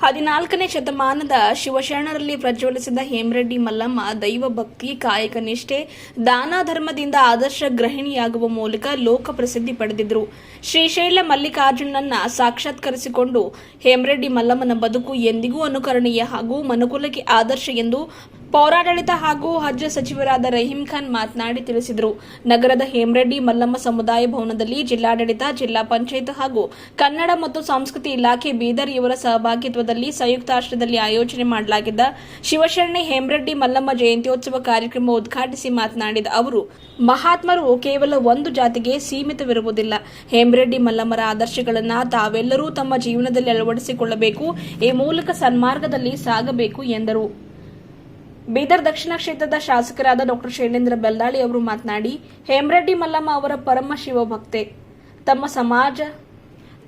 ಹದಿನಾಲ್ಕನೇ ಶತಮಾನದ ಶಿವಶರಣರಲ್ಲಿ ಪ್ರಜ್ವಲಿಸಿದ ಹೇಮರೆಡ್ಡಿ ಮಲ್ಲಮ್ಮ ದೈವ ಭಕ್ತಿ, ಕಾಯಕ ನಿಷ್ಠೆ, ದಾನ ಧರ್ಮದಿಂದ ಆದರ್ಶ ಗ್ರಹಿಣಿಯಾಗುವ ಮೂಲಕ ಲೋಕ ಪ್ರಸಿದ್ಧಿ ಪಡೆದಿದ್ದರು ಶ್ರೀಶೈಲ ಮಲ್ಲಿಕಾರ್ಜುನನ್ನ ಸಾಕ್ಷಾತ್ಕರಿಸಿಕೊಂಡು ಹೇಮರೆಡ್ಡಿ ಮಲ್ಲಮ್ಮನ ಬದುಕು ಎಂದಿಗೂ ಅನುಕರಣೀಯ ಹಾಗೂ ಮನುಕುಲಕ್ಕೆ ಆದರ್ಶ ಎಂದು ಪೌರಾಡಳಿತ ಹಾಗೂ ಹಜ್ ಸಚಿವರಾದ ರಹೀಂ ಖಾನ್ ಮಾತನಾಡಿ ತಿಳಿಸಿದರು. ನಗರದ ಹೇಮರೆಡ್ಡಿ ಮಲ್ಲಮ್ಮ ಸಮುದಾಯ ಭವನದಲ್ಲಿ ಜಿಲ್ಲಾಡಳಿತ, ಜಿಲ್ಲಾ ಪಂಚಾಯತ್ ಹಾಗೂ ಕನ್ನಡ ಮತ್ತು ಸಂಸ್ಕೃತಿ ಇಲಾಖೆ ಬೀದರ್ ಇವರ ಸಹಭಾಗಿತ್ವದಲ್ಲಿ ಸಂಯುಕ್ತಾಶ್ರಯದಲ್ಲಿ ಆಯೋಜನೆ ಮಾಡಲಾಗಿದ್ದ ಶಿವಶರಣೆ ಹೇಮರೆಡ್ಡಿ ಮಲ್ಲಮ್ಮ ಜಯಂತ್ಯೋತ್ಸವ ಕಾರ್ಯಕ್ರಮ ಉದ್ಘಾಟಿಸಿ ಮಾತನಾಡಿದ ಅವರು, ಮಹಾತ್ಮರು ಕೇವಲ ಒಂದು ಜಾತಿಗೆ ಸೀಮಿತವಿರುವುದಿಲ್ಲ. ಹೇಮರೆಡ್ಡಿ ಮಲ್ಲಮ್ಮರ ಆದರ್ಶಗಳನ್ನು ತಾವೆಲ್ಲರೂ ತಮ್ಮ ಜೀವನದಲ್ಲಿ ಅಳವಡಿಸಿಕೊಳ್ಳಬೇಕು, ಈ ಮೂಲಕ ಸನ್ಮಾರ್ಗದಲ್ಲಿ ಸಾಗಬೇಕು ಎಂದರು. ಬೀದರ್ ದಕ್ಷಿಣ ಕ್ಷೇತ್ರದ ಶಾಸಕರಾದ ಡಾಕ್ಟರ್ ಶೈಲೇಂದ್ರ ಬೆಲ್ಲಾಳಿ ಅವರು ಮಾತನಾಡಿ ಹೇಮರೆಡ್ಡಿ ಮಲ್ಲಮ್ಮ ಅವರ ಪರಮ ಶಿವಭಕ್ತೆ. ತಮ್ಮ ಸಮಾಜ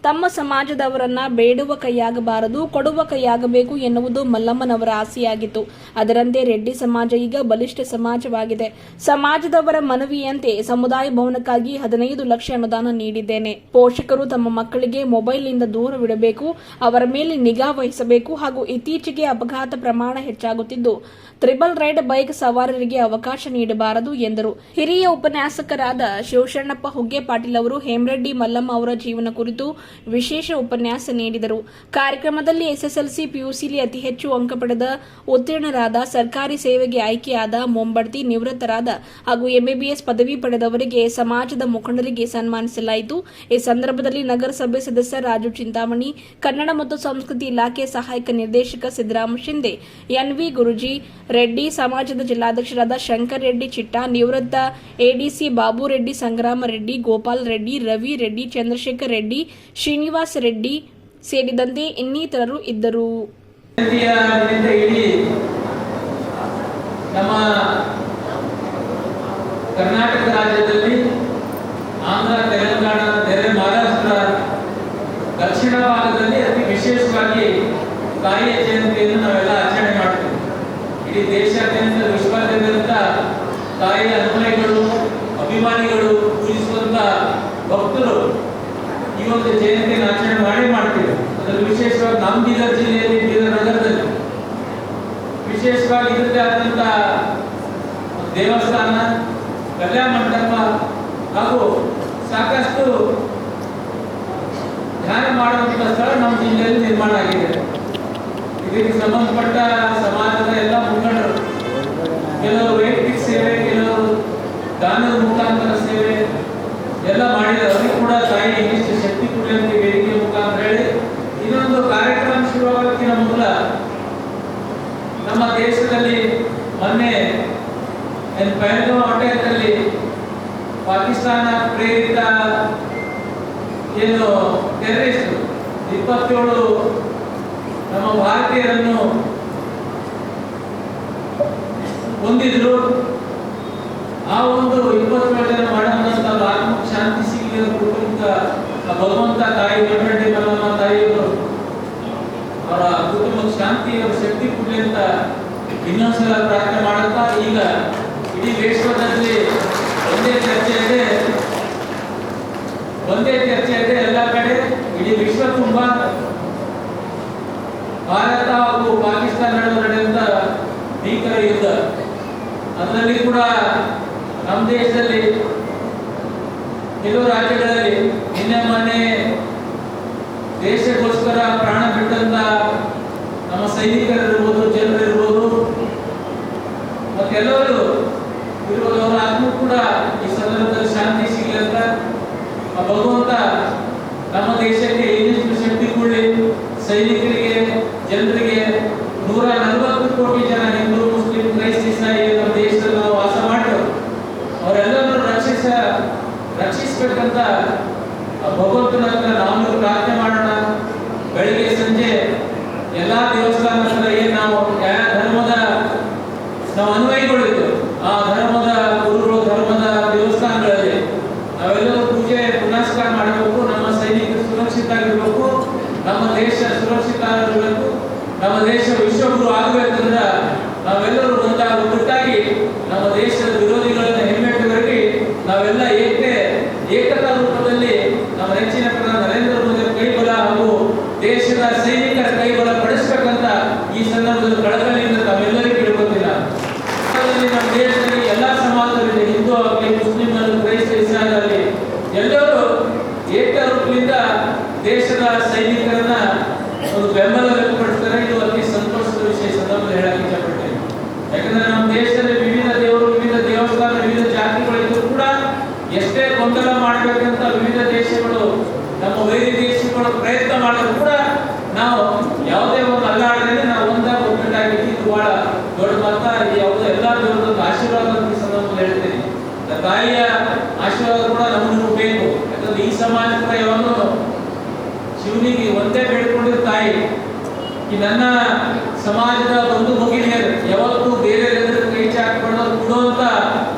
ತಮ್ಮ ಸಮಾಜದವರನ್ನ ಬೇಡುವ ಕೈಯಾಗಬಾರದು, ಕೊಡುವ ಕೈಯಾಗಬೇಕು ಎನ್ನುವುದು ಮಲ್ಲಮ್ಮನವರ ಆಸೆಯಾಗಿತ್ತು. ಅದರಂತೆ ರೆಡ್ಡಿ ಸಮಾಜ ಈಗ ಬಲಿಷ್ಠ ಸಮಾಜವಾಗಿದೆ. ಸಮಾಜದವರ ಮನವಿಯಂತೆ ಸಮುದಾಯ ಭವನಕ್ಕಾಗಿ ಹದಿನೈದು ಲಕ್ಷ ಅನುದಾನ ನೀಡಿದ್ದೇನೆ. ಪೋಷಕರು ತಮ್ಮ ಮಕ್ಕಳಿಗೆ ಮೊಬೈಲ್ನಿಂದ ದೂರವಿಡಬೇಕು ಅವರ ಮೇಲೆ ನಿಗಾ ವಹಿಸಬೇಕು ಹಾಗೂ ಇತ್ತೀಚೆಗೆ ಅಪಘಾತ ಪ್ರಮಾಣ ಹೆಚ್ಚಾಗುತ್ತಿದ್ದು, ತ್ರಿಬಲ್ ರೈಡ್ ಬೈಕ್ ಸವಾರರಿಗೆ ಅವಕಾಶ ನೀಡಬಾರದು ಎಂದರು. ಹಿರಿಯ ಉಪನ್ಯಾಸಕರಾದ ಶಿವಶಣ್ಣಪ್ಪ ಹುಗ್ಗೆ ಪಾಟೀಲ್ ಅವರು, ಹೇಮರೆಡ್ಡಿ ಮಲ್ಲಮ್ಮ ಅವರ ಜೀವನ ಕುರಿತು ವಿಶೇಷ ಉಪನ್ಯಾಸ ನೀಡಿದರು. ಕಾರ್ಯಕ್ರಮದಲ್ಲಿ ಎಸ್ಎಸ್ಎಲ್ಸಿ ಪಿಯುಸಿಲಿ ಅತಿ ಹೆಚ್ಚು ಅಂಕ ಪಡೆದ ಉತ್ತೀರ್ಣರಾದ ಸರ್ಕಾರಿ ಸೇವೆಗೆ ಆಯ್ಕೆಯಾದ ಮೊಂಬಡ್ತಿ ನಿವೃತ್ತರಾದ ಹಾಗೂ ಎಂಬಿಬಿಎಸ್ ಪದವಿ ಪಡೆದವರಿಗೆ ಸಮಾಜದ ಮುಖಂಡರಿಗೆ ಸನ್ಮಾನಿಸಲಾಯಿತು. ಈ ಸಂದರ್ಭದಲ್ಲಿ ನಗರಸಭೆ ಸದಸ್ಯ ರಾಜು ಚಿಂತಾಮಣಿ, ಕನ್ನಡ ಮತ್ತು ಸಂಸ್ಕೃತಿ ಇಲಾಖೆ ಸಹಾಯಕ ನಿರ್ದೇಶಕ ಸಿದ್ದರಾಮ ಶಿಂದೆ ಎನ್ವಿ ಗುರುಜಿ, ರೆಡ್ಡಿ ಸಮಾಜದ ಜಿಲ್ಲಾಧ್ಯಕ್ಷರಾದ ಶಂಕರ್ ರೆಡ್ಡಿ ಚಿಟ್ಟ, ನಿವೃತ್ತ ಎಡಿಸಿ ಬಾಬು ರೆಡ್ಡಿ ಸಂಗ್ರಾಮ ರೆಡ್ಡಿ, ಗೋಪಾಲ್ ರೆಡ್ಡಿ, ರವಿ ರೆಡ್ಡಿ, ಚಂದ್ರಶೇಖರ್ ರೆಡ್ಡಿ ಶ್ರೀನಿವಾಸ್ ರೆಡ್ಡಿ ಸೇರಿದಂತೆ ಇನ್ನಿತರರು ಇದ್ದರು. ನಮ್ಮ ಕರ್ನಾಟಕ ರಾಜ್ಯದಲ್ಲಿ ಆಂಧ್ರ, ತೆಲಂಗಾಣ ತೆರೆ ಮಹಾರಾಷ್ಟ್ರ, ದಕ್ಷಿಣ ಭಾಗದಲ್ಲಿ ಅತಿ ವಿಶೇಷವಾಗಿ ತಾಯಿಯ ಜಯಂತಿಯನ್ನು ನಾವೆಲ್ಲ ಆಚರಣೆ ಮಾಡ್ತೀವಿ. ಇಡೀ ದೇಶಾದ್ಯಂತ ವಿಶ್ವಾದ್ಯಂತ ತಾಯಿಯ ಅನುಯಾಯಿಗಳು ಒಂದು ಜಯಂತಿಯನ್ನು ಆಚರಣೆ ಮಾಡಿ ಮಾಡ್ತೀವಿ. ಅದರಲ್ಲಿ ವಿಶೇಷವಾಗಿ ನಮ್ಮ ಬೀದರ್ ಜಿಲ್ಲೆಯಲ್ಲಿ ಬೀದರ್ ನಗರದಲ್ಲಿ. ವಿಶೇಷವಾಗಿ ಇದಕ್ಕೆ ಆದಂತ ದೇವಸ್ಥಾನ, ಕಲ್ಯಾಣ ಮಂಟಪ ಹಾಗೂ ಸಾಕಷ್ಟು ಧ್ಯಾನ ಮಾಡುವಂತ ಸ್ಥಳ ನಮ್ಮ ಜಿಲ್ಲೆಯಲ್ಲಿ ನಿರ್ಮಾಣ ಆಗಿದೆ. ಇದಕ್ಕೆ ಸಂಬಂಧಪಟ್ಟ ಸಮಾಜದ ಎಲ್ಲ ಮುಖಂಡರು, ಕೆಲವರು ವೈಯಕ್ತಿಕ ಸೇವೆ ಕೆಲವರು ದಾನದ ಮುಖಾಂತರ ಸೇವೆ ಎಲ್ಲ ಮಾಡಿದ್ದಾರೆ ಅವರಿಗೆ ಕೂಡ ತಾಯಿ ಇನ್ನಿಷ್ಟು ಶಕ್ತಿ ಕೊಡಲಿ ಅಂತ ಈ ವೇದಿಕೆ ಮುಖಾಂತರ ಹೇಳಿ ಇನ್ನೊಂದು ಕಾರ್ಯಕ್ರಮ ಶುರುವಾಗೋಕ್ಕಿಂತ ಮೊದಲ ನಮ್ಮ ದೇಶದಲ್ಲಿ ಮೊನ್ನೆ ಏನ್ ಪಹಲ್ಗಾಮ್ ಅಟ್ಯಾಕ್ನಲ್ಲಿ ಪಾಕಿಸ್ತಾನ ಪ್ರೇರಿತ ಏನು ಟೆರರಿಸ್ಟ್ ಇಪ್ಪತ್ತೇಳು ನಮ್ಮ ಭಾರತೀಯರನ್ನು ಹೊಂದಿದ್ರು. ಆ ಒಂದು ಇಪ್ಪತ್ತೇಳು ಜನ ಮಾಡುವಂತ ಆತ್ಮಕ್ಕೆ ಶಾಂತಿ ಸಿಗಲಿ ಕುಟುಂಬ ಭಗವಂತ ತಾಯಿ ದೊಡ್ಡಡ್ಡಿ ಮಲ್ಲಮ್ಮ ತಾಯಿಯವರು ಅವರ ಕುಟುಂಬಕ್ಕೆ ಶಾಂತಿ ಅವರ ಶಕ್ತಿ ಕೊಡಲಿ ಅಂತ ಇನ್ನೊಂದ್ಸಲ ಪ್ರಾರ್ಥನೆ ಮಾಡುತ್ತಾ, ಈಗ ಇಡೀ ವಿಶ್ವದಲ್ಲಿ ಒಂದೇ ಚರ್ಚೆ ಇದೆ ಒಂದೇ ಚರ್ಚೆ ಇದೆ ಎಲ್ಲ ಕಡೆ. ಇಡೀ ವಿಶ್ವ ತುಂಬಾ ಭಾರತ ಹಾಗೂ ಪಾಕಿಸ್ತಾನ ನಡುವೆ ನಡೆಯುವಂತ ಭೀಕರ ಯುದ್ಧ. ಅದರಲ್ಲಿ ಕೂಡ ನಮ್ಮ ದೇಶದಲ್ಲಿ ಕೆಲವು ರಾಜ್ಯಗಳಲ್ಲಿ ನಿನ್ನೆ ಮೊನ್ನೆ ದೇಶಕ್ಕೋಸ್ಕರ ಪ್ರಾಣ ಬಿಟ್ಟಂತ ನಮ್ಮ ಸೈನಿಕರಿರ್ಬೋದು, ಜನರಿರ್ಬೋದು. ಮತ್ತೆಲ್ಲರೂ ಅವರ ಆತ್ಮ ಕೂಡ ಈ ಸಂದರ್ಭದಲ್ಲಿ ಶಾಂತಿ ಸಿಗಲಿ ಅಂತ ಆ ಭಗವಂತ ನಮ್ಮ ದೇಶಕ್ಕೆ ಇನ್ನಷ್ಟು ಶಕ್ತಿ ಕೊಡಲಿ ಸೈನಿಕರಿಗೆ, ಜನರಿಗೆ ನೂರ ನಲವತ್ತು ಕೋಟಿ ಜನ ಹಿಂದೂ, ಮುಸ್ಲಿಂ, ಕ್ರೈಸ್ತ ಇಸಾಯಿ ನಮ್ಮ ದೇಶದಲ್ಲಿ ನಾವು ವಾಸ ಮಾಡ್ತೇವೆ ಅವರೆಲ್ಲರನ್ನು ರಕ್ಷಿಸ, ರಕ್ಷಿಸಬೇಕಂತ ಭಗವಂತನ ಹತ್ರ ನಾವು ಪ್ರಾರ್ಥನೆ ಮಾಡೋಣ. ಬೆಳಿಗ್ಗೆ ಸಂಜೆ ಎಲ್ಲಾ ದೇವಸ್ಥಾನ ಎಲ್ಲರೂ ಏಕರೂಪದಿಂದ ದೇಶದ ಸೈನಿಕರನ್ನ ಒಂದು ಬೆಂಬಲ ವ್ಯಕ್ತಪಡಿಸ್ತಾರೆ. ಇದು ಅತಿ ಸಂತೋಷದ ವಿಷಯ ಸಂದರ್ಭದಲ್ಲಿ ಹೇಳಕ್ಕೆ ಇಷ್ಟಪಡ್ತೇನೆ. ಯಾಕಂದ್ರೆ ನಮ್ಮ ದೇಶದಲ್ಲಿ ವಿವಿಧ ದೇವರು, ವಿವಿಧ ದೇವಸ್ಥಾನ, ವಿವಿಧ ಜಾತಿಗಳಿದ್ರು ಕೂಡ ಎಷ್ಟೇ ಗೊಂದಲ ಮಾಡಬೇಕಂತ ವಿವಿಧ ದೇಶಗಳು, ನಮ್ಮ ವೈರಿ ದೇಶಗಳು ಪ್ರಯತ್ನ ಮಾಡಿದ್ರು ಕೂಡ ನಾವು ಯಾವುದೇ ಒಂದು ಅಲ್ಲಾಡದಲ್ಲಿ ನಾವು ಒಂದಾಗ ಒಗ್ಗಟ್ಟಾಗಿ ಇದು ಬಹಳ ದೊಡ್ಡ ಮತ. ಯಾವುದೋ ಎಲ್ಲ ದೇವರದ್ದು ಆಶೀರ್ವಾದ ಸಂದರ್ಭದಲ್ಲಿ ಹೇಳ್ತೇನೆ. ತಾಯಿಯ ಆಶೀರ್ವಾದ ಕೂಡ ನಮ್ಮ ಬೇಕು ಯಾಕಂದ್ರೆ ಈ ಸಮಾಜ ಕೂಡ ಯಾವಾಗಲೂ ಶಿವನಿಗೆ ಒಂದೇ ಬೇಡಿಕೊಂಡಿರ್ತಾಯಿ. ಈ ನನ್ನ ಸಮಾಜದ ಬಂಧು ಭಗಿನಿಯರು ಯಾವತ್ತೂ ಬೇರೆ ಎದುರು ಕೈ ಚಾಚಿಕೊಂಡು ಕೊಡುವಂತ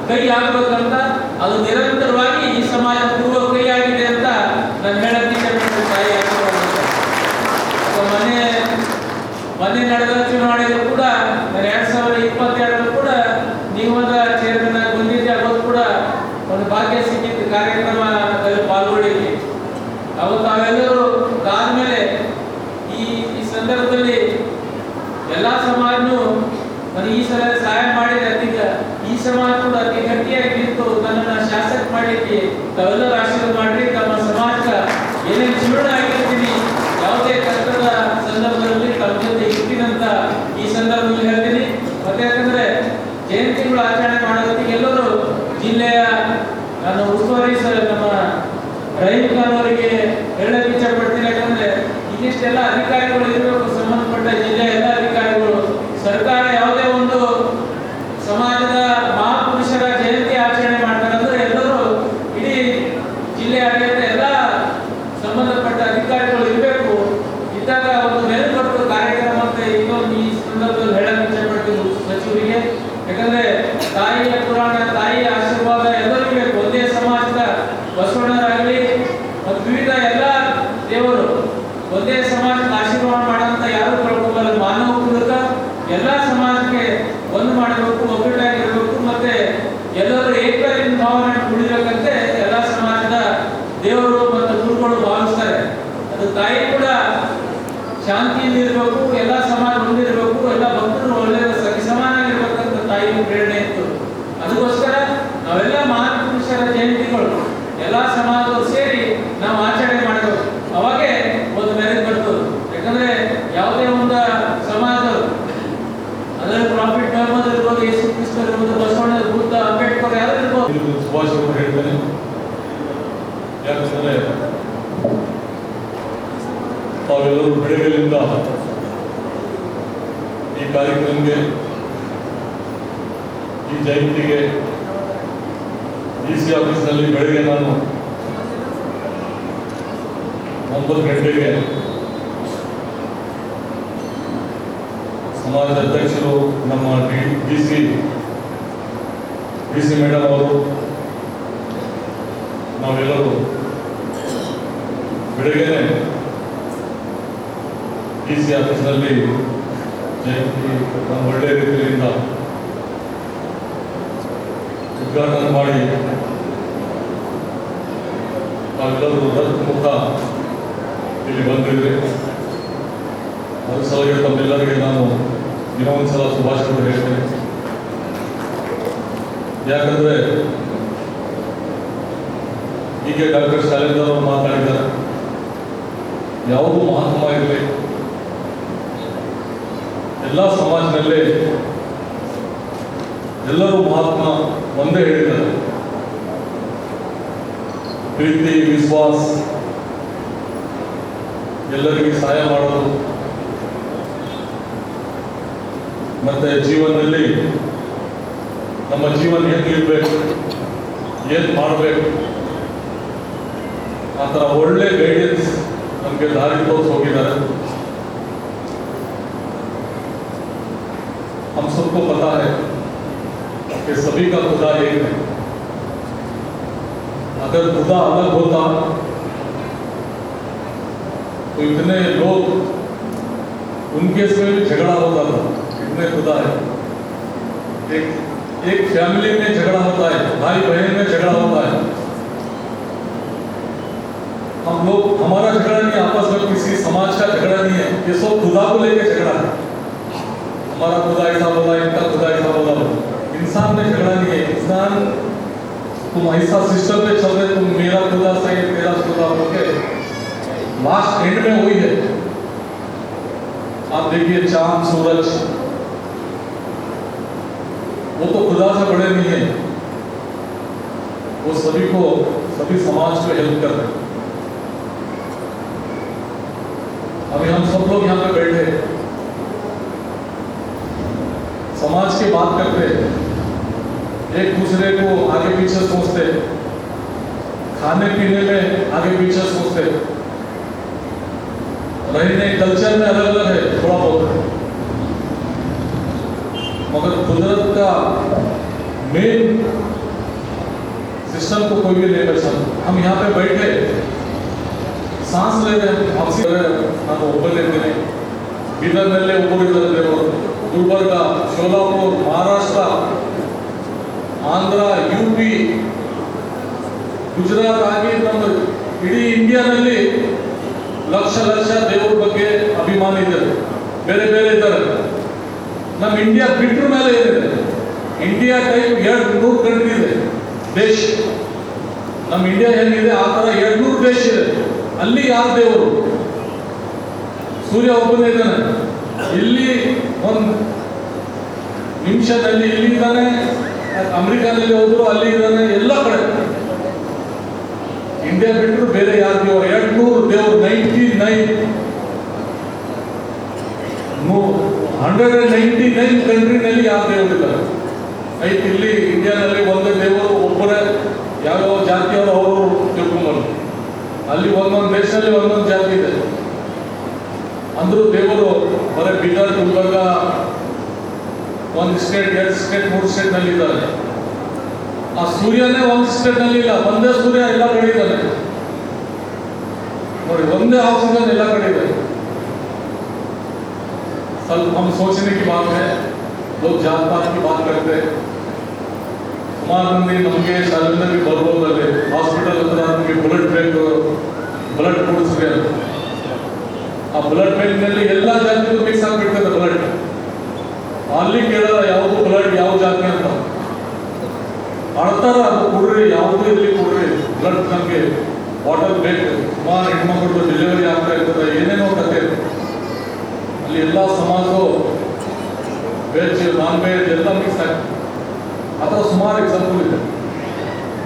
ಕೈ ಆಗ್ಬೇಕಂತ ಅದು ನಿರಂತರವಾಗಿ ಈ ಸಮಾಜ ಪೂರ್ವ ಕೈ ಆಗಿದೆ ಅಂತ ನಾನು ಹೇಳಕ್ಕೆ ಇಷ್ಟಪಡ್ತೀನಿ ತಾಯಿ ಆಶೀರ್ವಾದ ಅಂತ. ಅಥವಾ ಮೊನ್ನೆ ಮೊನ್ನೆ ನಡೆದ ಚುನಾವಣೆಗೂ ಕೂಡ ನಾನು ಎರಡ್ ಸಾವಿರದ ಇಪ್ಪತ್ತೆರಡರಲ್ಲಿ ಕೂಡ ನೀವೊಂದ ಚೇರ್ಮನ್ ಆಗಿ ಬಂದಿದ್ದೆ ಅವತ್ತು ಕೂಡ ಒಂದು ಭಾಗ್ಯ ಸಿಕ್ಕಿತ್ತು ಕಾರ್ಯಕ್ರಮದಲ್ಲಿ ಪಾಲ್ಗೊಳ್ಳಿಕ್ಕೆ ಅವತ್ತು ತಾವೆಲ್ಲರೂ ಅದಾದ್ಮೇಲೆ ಈ ಈ ಸಂದರ್ಭದಲ್ಲಿ ಎಲ್ಲಾ ಸಮಾಜನು ನನಗೆ ಈ ಸಲ ಸಹಾಯ ಮಾಡಿದ್ರೆ ಅತೀಗ ಈ ಸಮಾಜ ಕೂಡ ಅತಿ ಗಟ್ಟಿಯಾಗಿ ನಿಂತು ನನ್ನನ್ನ ಶಾಸಕ ಮಾಡಲಿಕ್ಕೆ ತಾವೆಲ್ಲರೂ ಆಶೀರ್ವಾದ ಮಾಡ್ರಿ ತಮ್ಮ ಸಮಾಜ ಏನೇನು ಚುನಾವಣೆ ಆಗಿರ್ತೀನಿ ಯಾವುದೇ ಕಷ್ಟದ ಸಂದರ್ಭದಲ್ಲಿ ತಮ್ಮ ಜೊತೆ ಇರ್ತೀನಂತ ಈ ಸಂದರ್ಭದಲ್ಲಿ ಹೇಳ್ತೀನಿ ಮತ್ತೆ ಯಾಕಂದ್ರೆ ಜಯಂತಿಗಳು ಆಚರಣೆ ಮಾಡೋದಕ್ಕೆ ಎಲ್ಲರೂ ಜಿಲ್ಲೆಯ ನಾನು ಉಸ್ತುವಾರಿ ಸರ್ ನಮ್ಮ ರಹೀಂ ಖಾನ್ ಅವರಿಗೆ ಹೇಳಕ್ ಇಷ್ಟಪಡ್ತೀನಿ ಯಾಕಂದ್ರೆ ಇದಿಷ್ಟೆಲ್ಲ ಅಧಿಕಾರಿಗಳು ಇರಬೇಕು ಸಂಬಂಧಪಟ್ಟ ಜಿಲ್ಲೆಯ ಎಲ್ಲ ಅಧಿಕಾರಿಗಳು ಸರ್ಕಾರ ಯಾವುದೇ ಒಂದು ಸಮಾಜದ ಮಹಾಪುರುಷರ ಜಯಂತಿ ಆಚರಣೆ ಮಾಡ್ತಾರೆ ಅಂದ್ರೆ ಎಲ್ಲರೂ ಇಡೀ ಜಿಲ್ಲೆ ಆಡಳಿತ ಎಲ್ಲ ಸಂಬಂಧಪಟ್ಟ ಅಧಿಕಾರಿಗಳು ಇರಬೇಕು ಇದ್ದಾಗ ಒಂದು ಮೇಲ್ಪಟ್ಟು ಕಾರ್ಯಕ್ರಮ ಅಂತ ಇನ್ನೊಂದು ಈ ಸಂದರ್ಭದಲ್ಲಿ ಹೇಳಕ್ ಇಷ್ಟಪಡ್ತೀನಿ ಸಚಿವರಿಗೆ ಯಾಕಂದ್ರೆ ತಾಯಿಯ ಪುರಾಣ ತಾಯಿಯ ಆಶೀರ್ವಾದ ಎಲ್ಲರಿಗೂ ಬೇಕು ಒಂದೇ ಸಮಾಜದ ಬಸವಣ್ಣರಾಗಲಿ ಮತ್ತು ವಿವಿಧ ಎಲ್ಲ ದೇವರು ಒಂದೇ ಸಮಾಜದ ಆಶೀರ್ವಾದ ಮಾಡಂತ ಯಾರು ಕಳ್ಕೊಬಲ್ಲ ಮಾನವ ಕುಲಕ ಎಲ್ಲ ಸಮಾಜಕ್ಕೆ ಒಂದು ಮಾಡಬೇಕು ಒಗ್ಗಟ್ಟಾಗಿರ್ಬೇಕು ಮತ್ತೆ ಎಲ್ಲರೂ ಏಕತೆಯಿಂದ ಭಾವನೆ ಉಳಿಬೇಕಂತೆ ಎಲ್ಲ ಸಮಾಜದ ದೇವರು ಮತ್ತು ಗುರುಗಳು ಭಾವಿಸ್ತಾರೆ ಅದು ತಾಯಿ ಕೂಡ ಶಾಂತಿಯಿಂದ ಇರಬೇಕು ಎಲ್ಲ ಸಮಾಜ ಒಂದಿರಬೇಕು ಎಲ್ಲ ಭಕ್ತರು ಒಳ್ಳೆ ಸರಿ ಸಮಾನಾಗಿರ್ಬೇಕಂತ ತಾಯಿ ಪ್ರೇರಣೆ ಇತ್ತು ಅದಕ್ಕೋಸ್ಕರ ನಾವೆಲ್ಲ ಮಹಾನ್ ಪುರುಷರ ಜಯಂತಿಗಳು ಎಲ್ಲ ಸಮಾಜದವರು ಸೇರಿ ನಾವು ಆಚರಣೆ ಮಾಡಬೇಕು ಅವಾಗೆ ಒಂದು ಮೆರೆದು ಬರ್ತದೆ ಯಾಕಂದ್ರೆ ಯಾವುದೇ ಒಂದು ಸಮಾಜದವರು ಅದರಲ್ಲಿ ಪ್ರಾಫಿಟ್ ಮೆಹಮ್ಮದ್ ಇರ್ಬೋದು ಯೇಸು ಕ್ರಿಸ್ತ ಇರ್ಬೋದು ಬಸವಣ್ಣ ಬುದ್ಧ ಅಂಬೇಡ್ಕರ್ ಯಾರು ಇರ್ಬೋದು ಇದು ಶುಭಾಶಯಗಳು ಹೇಳ್ತೇನೆ ಯಾಕಂದರೆ ಬೆಳಗ್ಗೆಯಿಂದ ಈ ಕಾರ್ಯಕ್ರಮಕ್ಕೆ ಈ ಜಯಂತಿಗೆ ಡಿ ಸಿ ಆಫೀಸ್ನಲ್ಲಿ ಬೆಳಗ್ಗೆ ನಾನು ಒಂಬತ್ತು ಗಂಟೆಗೆ ಸಮಾಜದ ಅಧ್ಯಕ್ಷರು ನಮ್ಮ D C D C madam ಅವರು, ನಾವೆಲ್ಲರೂ ಬೆಳಗ್ಗೆನೆ ಡಿ ಸಿ ಆಫೀಸ್ನಲ್ಲಿ ಜಯಂತಿ ನಮ್ಮ ಒಳ್ಳೆಯ ರೀತಿಯಿಂದ ಉದ್ಘಾಟನೆ ಮಾಡಿ ನಾವೆಲ್ಲರೂ ಮುಖ ಇಲ್ಲಿ ಬಂದಿದ್ವಿ ಅದರ ಸಲಹೆ ತಮ್ಮೆಲ್ಲರಿಗೆ ನಾನು ಇನ್ನೊಂದು ಸಲ ಶುಭಾಶಯಗಳು ಹೇಳ್ತೇನೆ. ಯಾಕಂದರೆ ಈಗ ಡಾಕ್ಟರ್ ಸ್ಟಾಲಿನ್ ಅವರು ಮಾತಾಡಿದ್ದಾರೆ. ಯಾವುದು ಮಹಾತ್ಮ ಇರಲಿ ಎಲ್ಲ ಸಮಾಜದಲ್ಲೇ ಎಲ್ಲರೂ ಮಹಾತ್ಮ ಒಂದೇ ಹೇಳಿದ್ದಾರೆ. ಪ್ರೀತಿ, ವಿಶ್ವಾಸ, ಎಲ್ಲರಿಗೆ ಸಹಾಯ ಮಾಡೋದು. ಮತ್ತೆ ಜೀವನದಲ್ಲಿ ನಮ್ಮ ಜೀವನ ಹೇಗಿರ್ಬೇಕು, ಏನ್ ಮಾಡಬೇಕು, ಆ ಥರ ಒಳ್ಳೆ ಗೈಡೆನ್ಸ್ ನಮಗೆ ದಾರಿ ತೋರಿಸಿ ಹೋಗಿದ್ದಾರೆ सबको पता है कि सभी का खुदा एक है। अगर खुदा अलग होता तो इतने लोग उनके इसमें भी झगड़ा होता था इतने खुदा है। एक एक फैमिली में झगड़ा होता है, भाई बहन में झगड़ा होता है। हम लोग, हमारा झगड़ा नहीं, आपस में किसी समाज का झगड़ा नहीं है, ये सब खुदा को लेके झगड़ा है। हमारा खुदा ऐसा बोला इनका खुदा ऐसा बोला इंसान में झगड़ा नहीं है इंसान तुम ऐसा सिस्टम में चल रहे, तुम मेरा खुदा सही तेरा खुदा ओके लास्ट एंड में वही है। आप देखिए, चाँद, सूरज, वो तो खुदा से बड़े नहीं है। वो सभी को, सभी समाज को हेल्प कर रहे हैं। अभी हम सब लोग यहाँ पे बैठे हैं। समाज की बात करते हैं एक दूसरे को आगे पीछे सोचते खाने पीने में आगे पीछे सोचते रहने कल्चर में अलग अलग है, थोड़ा बहुत। मगर कुदरत का मेन सिस्टम को कोई भी नहीं पहचान। हम यहाँ पे बैठे सांस ले रहे हैं हम हाँ, तो ऊपर लेते हैं। इधर मेले ऊपर इधर ऊपर का शोलापुर, महाराष्ट्र। ಆಂಧ್ರ ಯು ಪಿ ಗುಜರಾತ್ ಆಗಿ ನಮ್ಮ ಇಡೀ ಇಂಡಿಯಾದಲ್ಲಿ ಲಕ್ಷ ಲಕ್ಷ ದೇವರ ಬಗ್ಗೆ ಅಭಿಮಾನ ಇದ್ದಾರೆ ಬೇರೆ ಬೇರೆ ಇದ್ದಾರೆ. ನಮ್ಮ ಇಂಡಿಯಾ ಬಿಟ್ರ ಮೇಲೆ ಇದೆ ಇಂಡಿಯಾ ಟೈಪ್ ಎರಡು ನೂರು ಕಂಟ್ರಿ ಇದೆ. ದೇಶ. ನಮ್ಮ ಇಂಡಿಯಾ ಹೆಂಗಿದೆ? ಆ ಥರ ಎರಡು ನೂರು ದೇಶ ಇದೆ. ಅಲ್ಲಿ ಯಾರು ದೇವರು? ಸೂರ್ಯ ಒಬ್ಬನೇ ಇದ್ದಾನೆ. ಇಲ್ಲಿ ಒಂದು ನಿಮಿಷದಲ್ಲಿ ಇಲ್ಲಿ ಇದ್ದಾನೆ ಅಮೆರಿಕಾದಲ್ಲಿ ಹೋದ್ರು, ಅಲ್ಲಿ ಇದ್ದಾನೆ, ಎಲ್ಲ ಕಡೆ. ಇಂಡಿಯಾ ಬಿಟ್ಟರು ಬೇರೆ ಯಾರು ದೇವರು ಎರಡು ನೂರು ದೇವರು ninety nine hundred and ninety nine ಕಂಟ್ರಿನಲ್ಲಿ ಯಾವ ದೇವರಿದ್ದಾರೆ ಐತಿ ಇಲ್ಲಿ ಇಂಡಿಯಾದಲ್ಲಿ ಒಂದೇ ದೇವರು, ಒಬ್ಬರೇ. ಯಾವ್ಯಾವ ಜಾತಿಯವರು ಅವರು ತಿಳ್ಕೊಂಬರು ಅಲ್ಲಿ ಒಂದೊಂದು ದೇಶದಲ್ಲಿ ಒಂದೊಂದು ಜಾತಿ ಇದೆ. ಅಂದ್ರೂ ದೇವರು ಬರೀ ಬೀದರ್, ಗುಲ್ಬರ್ಗ ಒಂದು ಸ್ಟೇಟ್ ಎರಡು ಸ್ಟೇಟ್ ಮೂರು ಸ್ಟೇಟ್ ನಲ್ಲಿ ಇದ್ದಾರೆ ಆ ಸೂರ್ಯನೇ ಒಂದು ಸ್ಟೇಟ್ ನಲ್ಲಿ ಇಲ್ಲ ಒಂದೇ ಸೂರ್ಯ ಎಲ್ಲ ಕಡೆ ಇದ್ದಾನೆ ನೋಡಿ ಒಂದೇ ಆಕ್ಸಿಜನ್ ಎಲ್ಲ ಕಡೆ ಇದೆ सब हम सोचने की बात है लोग जात पात की बात करते हैं ಸುಮಾರು ಮಂದಿ ನಮಗೆ ಶಾಲೆಯಲ್ಲಿ ಬರ್ಬೋದಲ್ಲಿ ಹಾಸ್ಪಿಟಲ್ ಹತ್ರ ನಮಗೆ ಬ್ಲಡ್ ಬೇಕು ಬ್ಲಡ್ ಕೊಡಿಸ್ರಿ ಅಂತ ಆ ಬ್ಲಡ್ ಬ್ಯಾಂಕ್ನಲ್ಲಿ ಎಲ್ಲ ಜಾತಿಗೂ ಮಿಕ್ಸ್ ಆಗಿಬಿಡ್ತದೆ ಬ್ಲಡ್ ಅಲ್ಲಿ ಕೇಳಲ್ಲ ಯಾವುದು ಬ್ಲಡ್ ಯಾವ ಜಾತಿ ಅಂತ. ಅಳ್ತಾರ ಕೊಡ್ರಿ, ಯಾವುದು ಇಲ್ಲಿ ಕೊಡ್ರಿ ಬ್ಲಡ್ ನಮಗೆ ಬಾಟಲ್ ಬೇಕು. ಸುಮಾರು ಹೆಣ್ಮಕ್ಳು ಡೆಲಿವರಿ ಆಗ್ತಾ ಇರ್ತದೆ, ಏನೇನೋ ಕತೆ. ಅಲ್ಲಿ ಎಲ್ಲ ಸಮಾಜವು ವೆಜ್ ನಾನ್ ವೆಜ್ ಎಲ್ಲ ಮಿಕ್ಸ್ ಆಗ್ತದೆ ಆ ಥರ ಸುಮಾರು ಎಕ್ಸಾಂಪಲ್ ಇದೆ.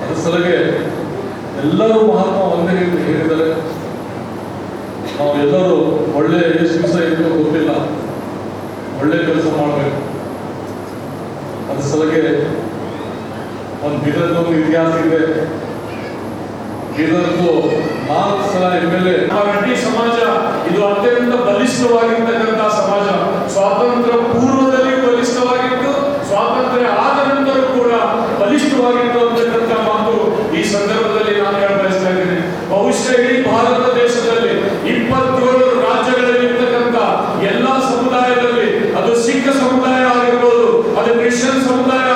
ಅದ್ರ ಸಲಗೆ ಎಲ್ಲರೂ ಮಹಾತ್ಮ ಒಂದೇ ರೀತಿ ಹೇಳಿದ್ದಾರೆ. ನಾವು ಎಲ್ಲರೂ ಒಳ್ಳೆ ದಿವಸ ಇದ್ದು ಗೊತ್ತಿಲ್ಲ. ಒಳ್ಳೆ ಕೆಲಸ ಮಾಡಬೇಕು ಅದ್ರ ಸಲಗೆ ಬೀದರ್ದೊಂದು ಇತಿಹಾಸ ಇದೆ. ಇದೊಂದು ನಾಲ್ಕು ಸಲ ಎಂ ಸಮಾಜ, ಇದು ಅತ್ಯಂತ ಬಲಿಷ್ಠವಾಗಿರ್ತಕ್ಕಂಥ ಸಮಾಜ. ಸ್ವಾತಂತ್ರ್ಯ ಪೂರ್ವದಲ್ಲಿ ಬಲಿಷ್ಠವಾಗಿತ್ತು, ಸ್ವಾತಂತ್ರ್ಯ ಆದ ನಂತರ ಕೂಡ ಬಲಿಷ್ಠವಾಗಿತ್ತು ಅಂತಕ್ಕಂಥ ಮಾತು ಈ ಸಂದರ್ಭದಲ್ಲಿ ನಾನು ಹೇಳ ಬಯಸ್ತಾ ಇದ್ದೇನೆ. ಬಹುಶಃ ಇಡೀ ಭಾರತ ದೇಶದಲ್ಲಿ ಇಪ್ಪತ್ತೇಳು ರಾಜ್ಯಗಳಲ್ಲಿ ಇರ್ತಕ್ಕಂಥ ಎಲ್ಲಾ ಸಮುದಾಯದಲ್ಲಿ ಅದು ಸಿಖ್ ಸಮುದಾಯ ಆಗಿರ್ಬೋದು, ಅದು ಕ್ರಿಶ್ಚಿಯನ್ ಸಮುದಾಯ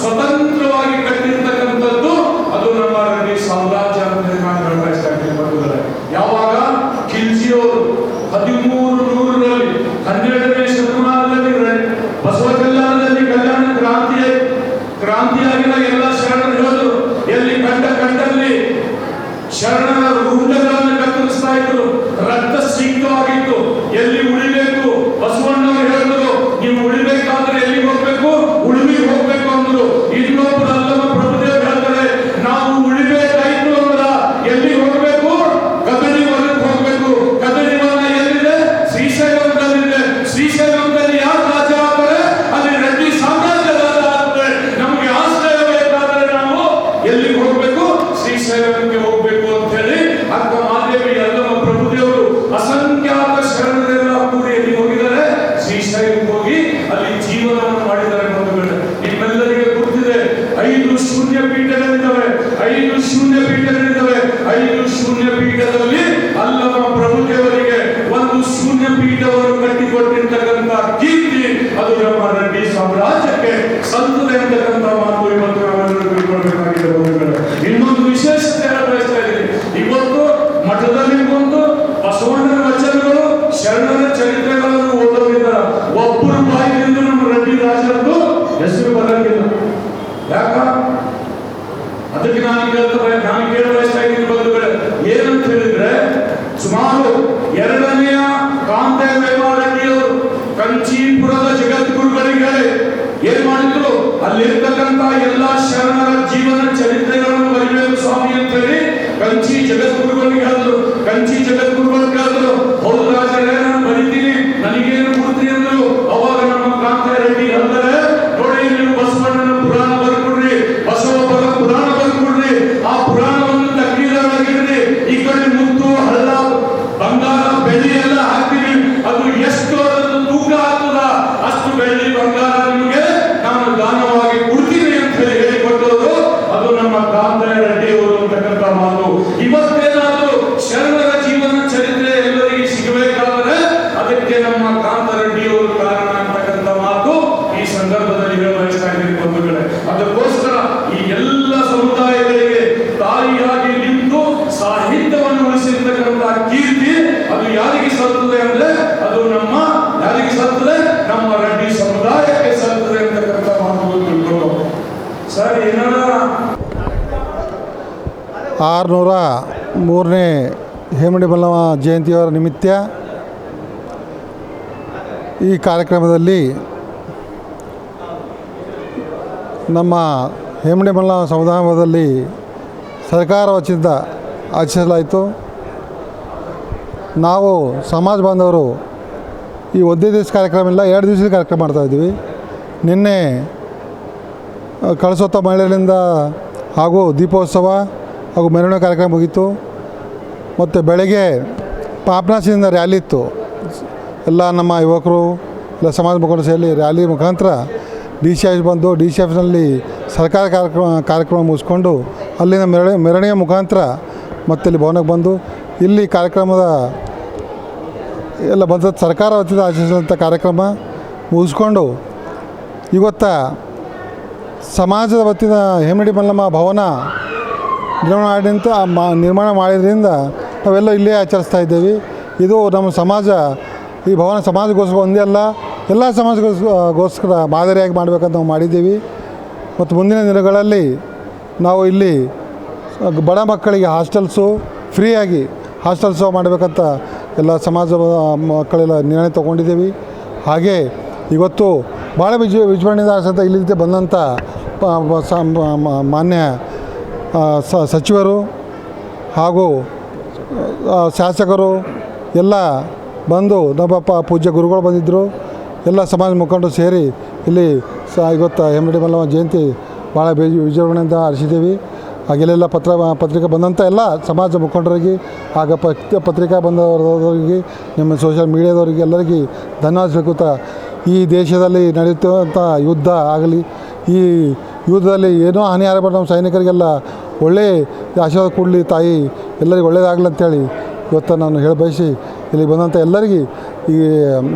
ಸ್ವತಂತ್ರವಾಗಿ ಆರುನೂರ ಮೂರನೇ ಹೇಮಡಿ ಮಲ್ಲವ ಜಯಂತಿಯವರ ನಿಮಿತ್ತ ಈ ಕಾರ್ಯಕ್ರಮದಲ್ಲಿ ನಮ್ಮ ಹೇಮಡಿ ಮಲ್ಲವ ಸಮುದಾಯದಲ್ಲಿ ಸರ್ಕಾರ ವತಿಯಿಂದ ಆಚರಿಸಲಾಯಿತು. ನಾವು ಸಮಾಜ ಬಾಂಧವರು ಈ ಒಂದೇ ದಿವಸ ಕಾರ್ಯಕ್ರಮ ಇಲ್ಲ, ಎರಡು ದಿವಸದ ಕಾರ್ಯಕ್ರಮ ಮಾಡ್ತಾಯಿದ್ದೀವಿ ನಿನ್ನೆ ಕಳಸೋತ್ತ ಮಹಿಳೆಯರಿಂದ ಹಾಗೂ ದೀಪೋತ್ಸವ ಹಾಗೂ ಮೆರವಣಿಗೆ ಕಾರ್ಯಕ್ರಮ ಮುಗೀತು. ಮತ್ತು ಬೆಳಗ್ಗೆ ಪಾಪನಾಶದಿಂದ ರ್ಯಾಲಿ ಇತ್ತು. ಎಲ್ಲ ನಮ್ಮ ಯುವಕರು, ಎಲ್ಲ ಸಮಾಜ ಮುಖಂಡ ಸೇರಿ ರ್ಯಾಲಿ ಮುಖಾಂತರ ಡಿ ಸಿ ಆಫೀಸ್ ಬಂದು ಡಿ ಸಿ ಆಫೀಸ್ನಲ್ಲಿ ಸರ್ಕಾರ ಕಾರ್ಯಕ್ರಮ ಕಾರ್ಯಕ್ರಮ ಮುಗಿಸ್ಕೊಂಡು ಅಲ್ಲಿನ ಮೆರವಣಿಗೆ ಮೆರವಣಿಗೆ ಮುಖಾಂತರ ಮತ್ತೆ ಇಲ್ಲಿ ಭವನಕ್ಕೆ ಬಂದು ಇಲ್ಲಿ ಕಾರ್ಯಕ್ರಮದ ಎಲ್ಲ ಬಂದ ಸರ್ಕಾರ ವತಿಯಿಂದ ಆಚರಿಸಿದಂಥ ಕಾರ್ಯಕ್ರಮ ಮುಗಿಸ್ಕೊಂಡು ಇವತ್ತ ಸಮಾಜದ ವತಿಯಿಂದ ಹೇಮಡಿ ಮಲ್ಲಮ್ಮ ಭವನ ನಿರ್ಮಾಣ ಮಾಡಿದಂಥ ಮಾ ನಿರ್ಮಾಣ ಮಾಡಿದ್ರಿಂದ ನಾವೆಲ್ಲ ಇಲ್ಲೇ ಆಚರಿಸ್ತಾ ಇದ್ದೇವೆ. ಇದು ನಮ್ಮ ಸಮಾಜ, ಈ ಭವನ ಸಮಾಜಗೋಸ್ಕರ ಒಂದೇ ಅಲ್ಲ, ಎಲ್ಲ ಸಮಾಜಗೋಸ್ಕರ ಮಾದರಿಯಾಗಿ ಮಾಡಬೇಕಂತ ನಾವು ಮಾಡಿದ್ದೀವಿ. ಮತ್ತು ಮುಂದಿನ ದಿನಗಳಲ್ಲಿ ನಾವು ಇಲ್ಲಿ ಬಡ ಮಕ್ಕಳಿಗೆ ಹಾಸ್ಟೆಲ್ಸು, ಫ್ರೀಯಾಗಿ ಹಾಸ್ಟೆಲ್ಸು ಮಾಡಬೇಕಂತ ಎಲ್ಲ ಸಮಾಜ ಮಕ್ಕಳೆಲ್ಲ ನಿರ್ಣಯ ತೊಗೊಂಡಿದ್ದೀವಿ. ಹಾಗೆ ಇವತ್ತು ಭಾಳ ವಿಜ ವಿಜೃಂಭಣೆಯಿಂದ ಇಲ್ಲಿ ಬಂದಂಥ ಮಾನ್ಯ ಸಚಿವರು ಹಾಗೂ ಶಾಸಕರು ಎಲ್ಲ ಬಂದು ನಮ್ಮಪ್ಪ ಪೂಜ್ಯ ಗುರುಗಳು ಬಂದಿದ್ದರು. ಎಲ್ಲ ಸಮಾಜ ಮುಖಂಡರು ಸೇರಿ ಇಲ್ಲಿ ಸ, ಇವತ್ತು ಹೆಮ್ಮಡಿ ಮಲ್ಲಮ್ಮ ಜಯಂತಿ ಭಾಳ ಬೇಜ ವಿಜೃಂಭಣೆಯಿಂದ ಆರಿಸಿದ್ದೀವಿ ಹಾಗೆಲ್ಲೆಲ್ಲ ಪತ್ರ, ಪತ್ರಿಕೆ ಬಂದಂಥ ಎಲ್ಲ ಸಮಾಜ ಮುಖಂಡರಿಗೆ ಆಗ ಪತ್ರ ಪತ್ರಿಕಾ ಬಂದವರಿಗೆ ನಿಮ್ಮ ಸೋಷಿಯಲ್ ಮೀಡಿಯಾದವರಿಗೆ ಎಲ್ಲರಿಗೆ ಧನ್ಯವಾದ ಈ ದೇಶದಲ್ಲಿ ನಡೆಯುತ್ತಿರುವಂಥ ಯುದ್ಧ ಆಗಲಿ, ಈ ಯುದ್ಧದಲ್ಲಿ ಏನೋ ಹಾನಿ ಆಗಬಾರ್ದು ನಮ್ಮ ಸೈನಿಕರಿಗೆಲ್ಲ. ಒಳ್ಳೆ ಆಶೀರ್ವಾದ ಕೊಡಲಿ ತಾಯಿ ಎಲ್ಲರಿಗೂ ಒಳ್ಳೇದಾಗಲಿ ಅಂತೇಳಿ ಇವತ್ತು ನಾನು ಹೇಳಿ ಬಯಸಿ ಇಲ್ಲಿ ಬಂದಂಥ ಎಲ್ಲರಿಗೂ ಈ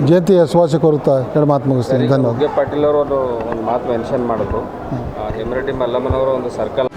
ಜಯಂತಿಯ ಶುಭಾಶಯ ಕೋರುತ್ತಾ ಎರಡು ಮಾತು ಮುಗಿಸ್ತೀನಿ. ಧನ್ಯವಾದ. ಪಾಟೀಲ್ ಅವರು ಒಂದು ಒಂದು ಮಾತು ಮೆನ್ಷನ್ ಮಾಡಿದ್ರು. ಆ, ಹೇಮರೆಡ್ಡಿ ಮಲ್ಲಮ್ಮನವರು ಒಂದು ಸರ್ಕಲ್